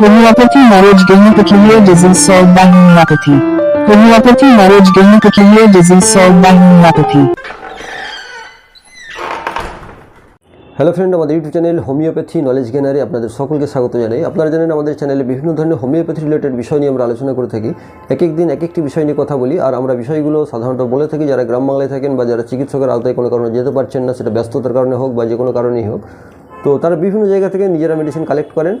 Homeopathy marriage gain peculiar disease solved by homeopathy. Homeopathy marriage gain peculiar disease solved by homeopathy. Hello friend আমাদের YouTube channel homeopathy knowledge গেনারে আপনাদের সকলকে স্বাগত জানাই আপনারা জানেন আমাদের চ্যানেলে বিভিন্ন ধরনের হোমিওপ্যাথি রিলেটেড বিষয় নিয়ে আমরা আলোচনা করে থাকি এক এক দিন এক একটি বিষয় নিয়ে কথা বলি, আর আমরা বিষয়গুলো সাধারণত বলে থাকি, যারা গ্রাম বাংলায় থাকেন বা যারা চিকিৎসকের আওতায় কোনো কারণে যেতে পারছেন না, সেটা ব্যস্ততার কারণে হোক বা যে কোনো কারণেই হোক তো তারা বিভিন্ন জায়গা থেকে নিজেরা মেডিসিন কালেক্ট করেন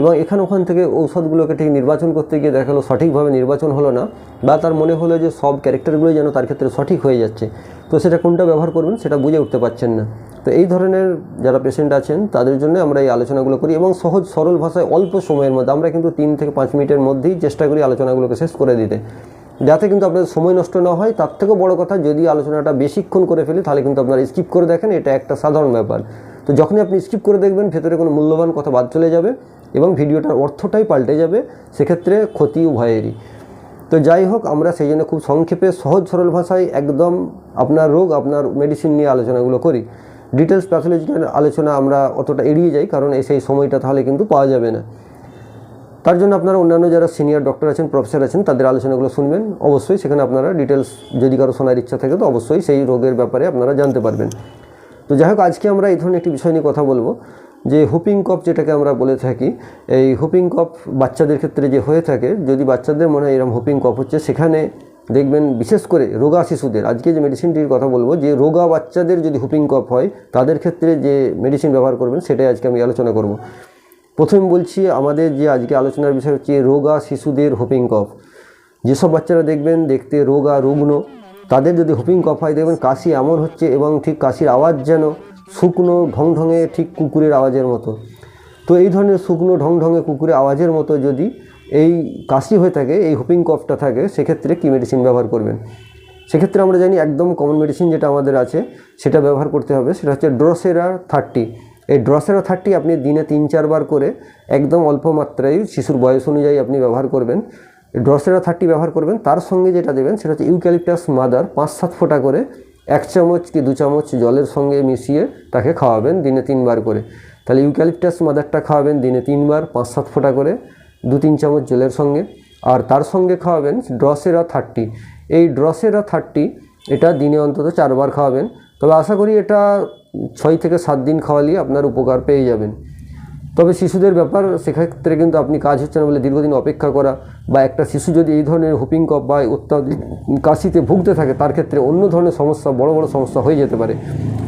এবং এখান ওখান থেকে ঔষধগুলোকে ঠিক নির্বাচন করতে গিয়ে দেখা গেলো সঠিকভাবে নির্বাচন হলো না বা তার মনে হলো যে সব ক্যারেক্টারগুলোই যেন তার ক্ষেত্রে সঠিক হয়ে যাচ্ছে। তো সেটা কোনটা ব্যবহার করবেন সেটা বুঝে উঠতে পারছেন না। তো এই ধরনের যারা পেশেন্ট আছেন তাদের জন্য আমরা এই আলোচনাগুলো করি এবং সহজ সরল ভাষায় অল্প সময়ের মধ্যে আমরা কিন্তু তিন থেকে পাঁচ মিনিটের মধ্যেই চেষ্টা করি আলোচনাগুলোকে শেষ করে দিতে। যাতে কিন্তু আপনাদের সময় নষ্ট না হয়, তার থেকেও বড় কথা যদি আলোচনাটা বেশিক্ষণ করে ফেলি তাহলে কিন্তু আপনারা স্কিপ করে দেখেন, এটা একটা সাধারণ ব্যাপার। তো যখনই আপনি স্কিপ করে দেখবেন, ভেতরে কোনো মূল্যবান কথা বাদ চলে যাবে এবং ভিডিওটার অর্থটাই পাল্টে যাবে, সেক্ষেত্রে ক্ষতি উভয়েরই। তো যাই হোক, আমরা সেই জন্য খুব সংক্ষেপে, সহজ সরল ভাষায় একদম আপনার রোগ, আপনার মেডিসিন নিয়ে আলোচনাগুলো করি। ডিটেলস প্যাথোলজিক্যাল আলোচনা আমরা অতটা এড়িয়ে যাই, কারণ সেই সময়টা তাহলে কিন্তু পাওয়া যাবে না। তার জন্য আপনারা অন্যান্য যারা সিনিয়র ডক্টর আছেন প্রফেসর আছেন, তাদের আলোচনাগুলো শুনবেন। অবশ্যই সেখানে আপনারা ডিটেলস যদি কারও শোনার ইচ্ছা থাকে, তো অবশ্যই সেই রোগের ব্যাপারে আপনারা জানতে পারবেন। তো যাই হোক আজকে আমরা এই ধরনের একটি বিষয় নিয়ে কথা বলব, যে হুপিং কফ যেটাকে আমরা বলে থাকি, এই হুপিং কফ বাচ্চাদের ক্ষেত্রে যে হয়ে থাকে, যদি বাচ্চাদের মনে হয় এরকম হুপিং কফ হচ্ছে, সেখানে দেখবেন বিশেষ করে রোগা শিশুদের, আজকে যে মেডিসিনটির কথা বলব, যে রোগা বাচ্চাদের যদি হুপিং কফ হয়, তাদের ক্ষেত্রে যে মেডিসিন ব্যবহার করবেন, সেটাই আজকে আমি আলোচনা করব। প্রথম বলছি, আমাদের যে আজকে আলোচনার বিষয় হচ্ছে রোগা শিশুদের হুপিং কফ। যেসব বাচ্চারা দেখবেন, দেখতে রোগা, রুগ্ন তাদের যদি হুপিং কফ হয়, দেখবেন কাশি এমন হচ্ছে এবং ঠিক কাশির আওয়াজ যেন শুকনো ঢং ঢঙে ঠিক কুকুরের আওয়াজের মতো। তো এই ধরনের শুকনো ঢং ঢঙে কুকুরের আওয়াজের মতো যদি এই কাশি হয়ে থাকে, এই হুপিং কফটা থাকে, সেক্ষেত্রে কী মেডিসিন ব্যবহার করবেন? সেক্ষেত্রে আমরা জানি একদম কমন মেডিসিন যেটা আমাদের আছে, সেটা ব্যবহার করতে হবে, সেটা হচ্ছে ড্রসেরা থার্টি এই ড্রসেরা থার্টি আপনি দিনে তিন, চারবার করে একদম অল্প মাত্রায় শিশুর বয়স অনুযায়ী আপনি ব্যবহার করবেন। ড্রসেরা থার্টি ব্যবহার করবেন, তার সঙ্গে যেটা দেবেন সেটা হচ্ছে ইউক্যালিপটাস মাদার, পাঁচ সাত ফোঁটা করে, এক চামচ কি দু চামচ জলের সঙ্গে মিশিয়ে তাকে খাওয়াবেন দিনে তিনবার করে। তাহলে ইউক্যালিপটাস মাদারটা খাওয়াবেন দিনে তিনবার, পাঁচ সাত ফোঁটা করে, দু তিন চামচ জলের সঙ্গে। আর তার সঙ্গে খাওয়াবেন ড্রসেরা থার্টি। এই ড্রসেরা থার্টি, এটা দিনে অন্তত চারবার খাওয়াবেন। তবে আশা করি এটা ছয় থেকে সাত দিন খাওয়ালে আপনার উপকার পেয়ে যাবেন। তবে শিশুদের ব্যাপার, সেক্ষেত্রে কিন্তু আপনি কাজ হচ্ছে না বলে দীর্ঘদিন অপেক্ষা করা বা একটা শিশু যদি এই ধরনের হুপিং কপ বা অত্যাধিক কাশিতে ভুগতে থাকে, তার ক্ষেত্রে অন্য ধরনের সমস্যা, বড় বড় সমস্যা হয়ে যেতে পারে।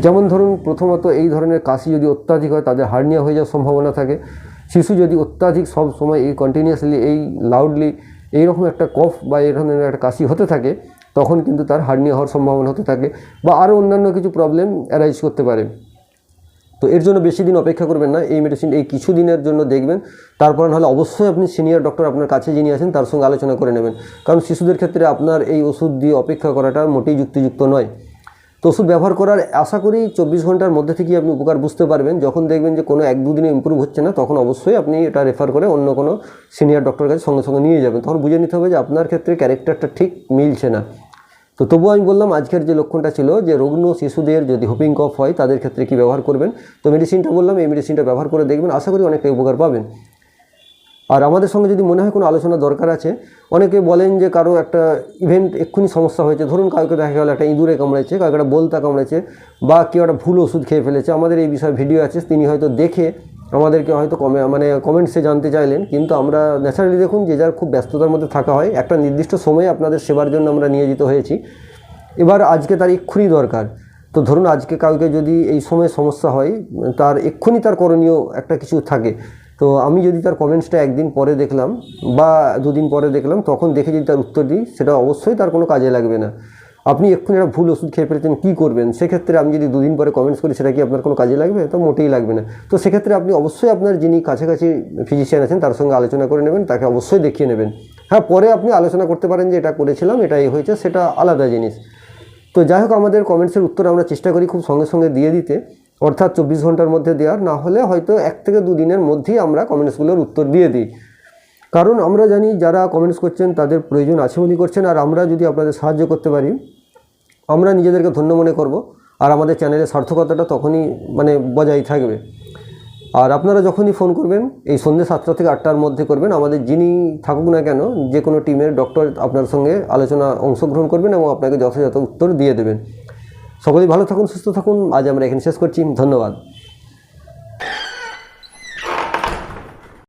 যেমন ধরুন, প্রথমত এই ধরনের কাশি যদি অত্যাধিক হয়, তাদের হার্নিয়া হয়ে যাওয়ার সম্ভাবনা থাকে। শিশু যদি অত্যাধিক সব সময় এই কন্টিনিউয়াসলি এই লাউডলি এইরকম একটা কফ বা এই ধরনের একটা কাশি হতে থাকে, তখন কিন্তু তার হার্নিয়া হওয়ার সম্ভাবনা হতে থাকে বা আরও অন্যান্য কিছু প্রবলেম অ্যারাইজ করতে পারে। তো এর জন্য বেশি দিন অপেক্ষা করবেন না, এই মেডিসিন এই কিছু দিনের জন্য দেখবেন। তারপর নাহলে অবশ্যই আপনি সিনিয়র ডক্টর আপনার কাছে যিনি আছেন, তার সঙ্গে আলোচনা করে নেবেন। কারণ শিশুদের ক্ষেত্রে আপনার এই ওষুধ দিয়ে অপেক্ষা করাটা মোটেই যুক্তিযুক্ত নয়। তো ওষুধ ব্যবহার করার আশা করি চব্বিশ ঘণ্টার মধ্যে থেকেই আপনি উপকার বুঝতে পারবেন। যখন দেখবেন যে কোনো এক দুদিনে ইম্প্রুভ হচ্ছে না, তখন অবশ্যই আপনি এটা রেফার করে অন্য কোনো সিনিয়র ডক্টরের কাছে সঙ্গে সঙ্গে নিয়ে যাবেন। তখন বুঝে নিতে হবে যে আপনার ক্ষেত্রে ক্যারেক্টারটা ঠিক মিলছে না। তো তবুও আমি বললাম, আজকের যে লক্ষণটা ছিল যে রুগ্ন শিশুদের যদি হুপিং কফ হয়, তাদের ক্ষেত্রে কী ব্যবহার করবেন? তো মেডিসিনটা বললাম, এই মেডিসিনটা ব্যবহার করে দেখবেন, আশা করি অনেকটা উপকার পাবেন। আর আমাদের সঙ্গে যদি মনে হয় কোনো আলোচনা দরকার আছে, অনেকে বলেন যে কারও একটা ইভেন্ট এক্ষুনি সমস্যা হয়েছে, ধরুন কাউকে দেখা গেল একটা ইঁদুরে কামড়েছে কাউকে একটা বলতা কামড়েছে বা কেউ একটা ভুল ওষুধ খেয়ে ফেলেছে, আমাদের এই বিষয়ে ভিডিও আছে, তিনি হয়তো দেখে আমাদেরকে হয়তো কমে মানে কমেন্টসে জানতে চাইলেন, কিন্তু আমরা ন্যাচারালি দেখুন যে যার খুব ব্যস্ততার মধ্যে থাকা হয়, একটা নির্দিষ্ট সময়ে আপনাদের সেবার জন্য আমরা নিয়োজিত হয়েছি। এবার আজকে তার এক্ষুনি দরকার। তো ধরুন আজকে কাউকে যদি এই সময় সমস্যা হয়, তার এক্ষুনি তার করণীয় একটা কিছু থাকে। তো আমি যদি তার কমেন্টসটা একদিন পরে দেখলাম বা দুদিন পরে দেখলাম, তখন দেখে যদি তার উত্তর দিই, সেটা অবশ্যই তার কোনো কাজে লাগবে না। আপনি এক্ষুনি একটা ভুল ওষুধ খেয়ে ফেলেছেন, কী করবেন? সেক্ষেত্রে আমি যদি দুদিন পরে কমেন্টস করি, সেটা কি আপনার কোনো কাজে লাগবে? তো মোটেই লাগবে না। তো সেক্ষেত্রে আপনি অবশ্যই আপনার যিনি কাছাকাছি ফিজিশিয়ান আছেন, তার সঙ্গে আলোচনা করে নেবেন, তাকে অবশ্যই দেখিয়ে নেবেন। হ্যাঁ পরে আপনি আলোচনা করতে পারেন যে এটা করেছিলাম এটা এই হয়েছে, সেটা আলাদা জিনিস। তো যাই হোক, আমাদের কমেন্টসের উত্তর আমরা চেষ্টা করি খুব সঙ্গে সঙ্গে দিয়ে দিতে। অর্থাৎ চব্বিশ ঘণ্টার মধ্যে দেওয়ার, না হলে হয়তো এক থেকে দুদিনের মধ্যেই আমরা কমেন্টসগুলোর উত্তর দিয়ে দিই। কারণ আমরা জানি যারা কমেন্টস করছেন, তাদের প্রয়োজন আছে বলেই করছেন। আর আমরা যদি আপনাদের সাহায্য করতে পারি আমরা নিজেদেরকে ধন্য মনে করব। আর আমাদের চ্যানেলের সার্থকতাটা তখনই মানে বজায় থাকবে। আর আপনারা যখনই ফোন করবেন, এই সন্ধ্যে সাতটা থেকে আটটার মধ্যে করবেন, আমাদের যিনি থাকুক না কেন, যে কোনো টিমের ডক্টর আপনার সঙ্গে আলোচনা অংশগ্রহণ করবেন এবং আপনাকে যথাযথ উত্তর দিয়ে দেবেন। সকলেই ভালো থাকুন, সুস্থ থাকুন। আজ আমরা এখানে শেষ করছি। ধন্যবাদ।